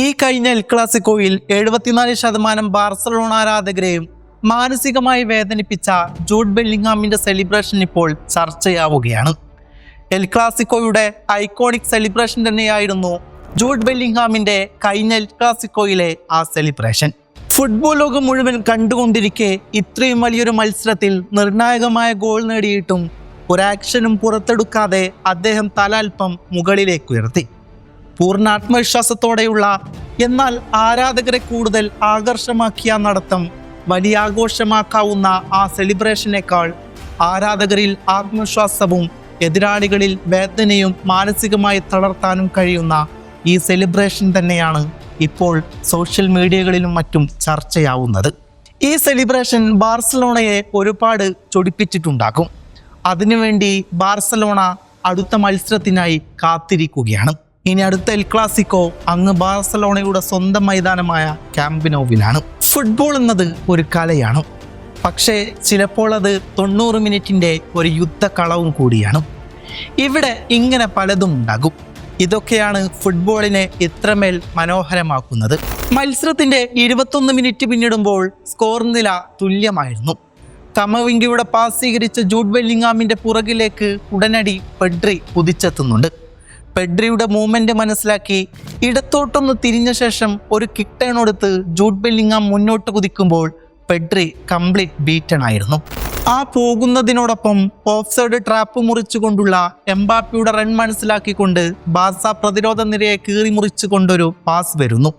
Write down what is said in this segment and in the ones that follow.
ഈ കഴിഞ്ഞ എൽ ക്ലാസിക്കോയിൽ എഴുപത്തിനാല് ശതമാനം ബാർസലോണ ആരാധകരെയും മാനസികമായി വേദനിപ്പിച്ച ജൂഡ് ബെല്ലിംഗാമിന്റെ സെലിബ്രേഷൻ ഇപ്പോൾ ചർച്ചയാവുകയാണ്. എൽ ക്ലാസിക്കോയുടെ ഐക്കോണിക് സെലിബ്രേഷൻ തന്നെയായിരുന്നു ജൂഡ് ബെല്ലിംഗാമിന്റെ കഴിഞ്ഞ എൽ ക്ലാസിക്കോയിലെ ആ സെലിബ്രേഷൻ ഫുട്ബോൾ ലോകം മുഴുവൻ കണ്ടുകൊണ്ടിരിക്കെ ഇത്രയും വലിയൊരു മത്സരത്തിൽ നിർണായകമായ ഗോൾ നേടിയിട്ടും ഒരാക്ഷനും പുറത്തെടുക്കാതെ അദ്ദേഹം തല അല്പം മുകളിലേക്ക് ഉയർത്തി. പൂർണ ആത്മവിശ്വാസത്തോടെയുള്ള എന്നാൽ ആരാധകരെ കൂടുതൽ ആകർഷമാക്കിയ നടത്തം വലിയ ആഘോഷമാക്കാവുന്ന ആ സെലിബ്രേഷനേക്കാൾ ആരാധകരിൽ ആത്മവിശ്വാസവും എതിരാളികളിൽ വേദനയും മാനസികമായി തളർത്താനും കഴിയുന്ന ഈ സെലിബ്രേഷൻ തന്നെയാണ് ഇപ്പോൾ സോഷ്യൽ മീഡിയകളിലും മറ്റും ചർച്ചയാവുന്നത്. ഈ സെലിബ്രേഷൻ ബാർസലോണയെ ഒരുപാട് ചൊടിപ്പിച്ചിട്ടുണ്ടാകും അതിനുവേണ്ടി ബാർസലോണ അടുത്ത മത്സരത്തിനായി കാത്തിരിക്കുകയാണ്. ഇനി അടുത്ത എൽ ക്ലാസിക്കോ അങ്ങ് ബാർസലോണയുടെ സ്വന്തം മൈതാനമായ ക്യാമ്പിനോവിലാണ്. ഫുട്ബോൾ എന്നത് ഒരു കലയാണ്. പക്ഷേ ചിലപ്പോൾ അത് തൊണ്ണൂറ് മിനിറ്റിന്റെ ഒരു യുദ്ധക്കളവും കൂടിയാണ്. ഇവിടെ ഇങ്ങനെ പലതും ഉണ്ടാകും. ഇതൊക്കെയാണ് ഫുട്ബോളിനെ ഇത്രമേൽ മനോഹരമാക്കുന്നത്. മത്സരത്തിന്റെ ഇരുപത്തൊന്ന് മിനിറ്റ് പിന്നിടുമ്പോൾ സ്കോർ നില തുല്യമായിരുന്നു. കമവിങ്കിയുടെ പാസ് സ്വീകരിച്ച ജൂഡ് വെല്ലിങ്ങാമിന്റെ പുറകിലേക്ക് ഉടനടി പെഡ്രി കുതിച്ചെത്തുന്നുണ്ട്. പെഡ്രിയുടെ മൂവ്മെന്റ് മനസ്സിലാക്കി ഇടത്തോട്ടൊന്ന് തിരിഞ്ഞ ശേഷം ഒരു കിക്ക് ടേൺ കൊടുത്ത് ജൂഡ് മുന്നോട്ട് കുതിക്കുമ്പോൾ പെഡ്രി കംപ്ലീറ്റ് ബീറ്റൺ ആയിരുന്നു. ആ പോകുന്നതിനോടൊപ്പം ഓഫ് സൈഡ് ട്രാപ്പ് മുറിച്ചുകൊണ്ടുള്ള എംബാപ്പിയുടെ റൺ മനസ്സിലാക്കിക്കൊണ്ട് ബാസ പ്രതിരോധ നിരയെ കീറി മുറിച്ചുകൊണ്ടൊരു പാസ് വരുന്നു.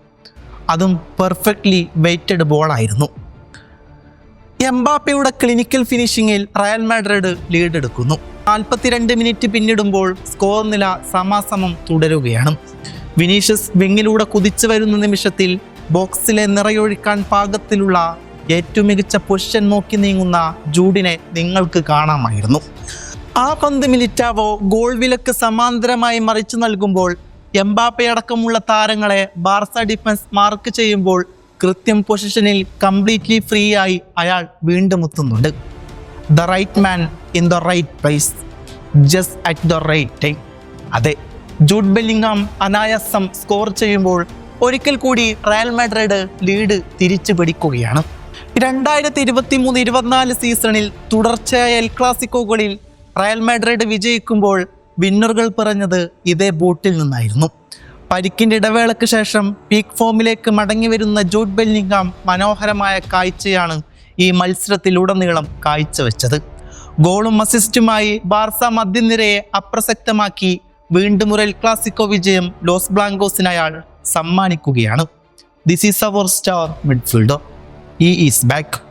അതും പെർഫെക്റ്റ്ലി വെയ്റ്റഡ് ബോളായിരുന്നു എംബാപ്പയുടെ ക്ലിനിക്കൽ ഫിനിഷിങ്ങിൽ റയൽ മാഡ്രിഡ് ലീഡ് എടുക്കുന്നു. നാൽപ്പത്തിരണ്ട് മിനിറ്റ് പിന്നിടുമ്പോൾ സ്കോർ നില സമാസമം തുടരുകയാണ്. വിനീഷ്യസ് വിങ്ങിലൂടെ കുതിച്ചു വരുന്ന നിമിഷത്തിൽ ബോക്സിലെ നിറയൊഴിക്കാൻ പാകത്തിലുള്ള ഏറ്റവും മികച്ച പൊസിഷൻ നോക്കി നീങ്ങുന്ന ജൂഡിനെ നിങ്ങൾക്ക് കാണാമായിരുന്നു. ആ പന്ത് മിലിറ്റാവോ ഗോൾ വിലക്ക് സമാന്തരമായി മറിച്ചു നൽകുമ്പോൾ എംബാപ്പയടക്കമുള്ള താരങ്ങളെ ബാർസ ഡിഫൻസ് മാർക്ക് ചെയ്യുമ്പോൾ കൃത്യം പൊസിഷനിൽ കംപ്ലീറ്റ്ലി ഫ്രീ ആയി അയാൾ വീണ്ടും എത്തുന്നുണ്ട്. The right man in the right place just at the right time അതെ ജൂഡ് ബെല്ലിംഗാം അനായാസം സ്കോർ ചെയ്യുമ്പോൾ ഒരിക്കൽ കൂടി റയൽ മാഡ്രിഡ് ലീഡ് തിരിച്ചു പിടിക്കുകയാണ്. രണ്ടായിരത്തി ഇരുപത്തി മൂന്ന് ഇരുപത്തിനാല് സീസണിൽ തുടർച്ചയായ എൽ ക്ലാസിക്കോകളിൽ റയൽ മാഡ്രിഡ് വിജയിക്കുമ്പോൾ വിന്നറുകൾ പറഞ്ഞത് ഇതേ ബോട്ടിൽ നിന്നായിരുന്നു. പരിക്കിന്റെ ഇടവേളയ്ക്ക് ശേഷം പീക്ക് ഫോമിലേക്ക് മടങ്ങി വരുന്ന ജൂഡ് ബെല്ലിംഗാം മനോഹരമായ കാഴ്ചയാണ് ഈ മത്സരത്തിലുടനീളം കാഴ്ചവെച്ചത്. ഗോളും അസിസ്റ്റുമായി ബാർസ മധ്യനിരയെ അപ്രസക്തമാക്കി വീണ്ടും ഒരു ക്ലാസിക്കോ വിജയം ലോസ് ബ്ലാങ്കോസിന് അയാൾ സമ്മാനിക്കുകയാണ് this is our star midfielder is back